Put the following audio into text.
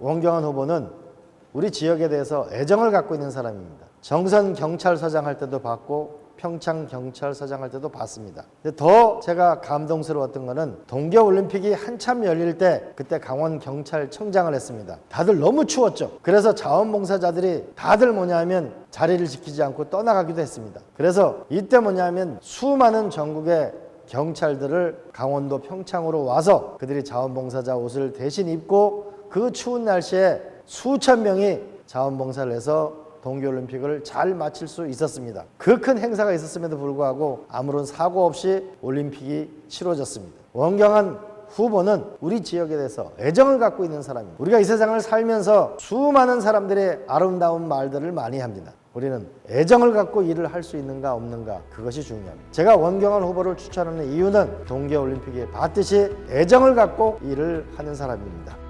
원경원 후보는 우리 지역에 대해서 애정을 갖고 있는 사람입니다. 정선 경찰서장 할 때도 봤고 평창 경찰서장 할 때도 봤습니다. 더 제가 감동스러웠던 거는 동계 올림픽이 한참 열릴 때 그때 강원 경찰청장을 했습니다. 다들 너무 추웠죠. 그래서 자원봉사자들이 다들 뭐냐면 자리를 지키지 않고 떠나가기도 했습니다. 그래서 이때 뭐냐면 수많은 전국의 경찰들을 강원도 평창으로 와서 그들이 자원봉사자 옷을 대신 입고 그 추운 날씨에 수천 명이 자원봉사를 해서 동계올림픽을 잘 마칠 수 있었습니다. 그 큰 행사가 있었음에도 불구하고 아무런 사고 없이 올림픽이 치러졌습니다. 원경한 후보는 우리 지역에 대해서 애정을 갖고 있는 사람입니다. 우리가 이 세상을 살면서 수많은 사람들의 아름다운 말들을 많이 합니다. 우리는 애정을 갖고 일을 할 수 있는가 없는가 그것이 중요합니다. 제가 원경한 후보를 추천하는 이유는 동계올림픽에 봤듯이 애정을 갖고 일을 하는 사람입니다.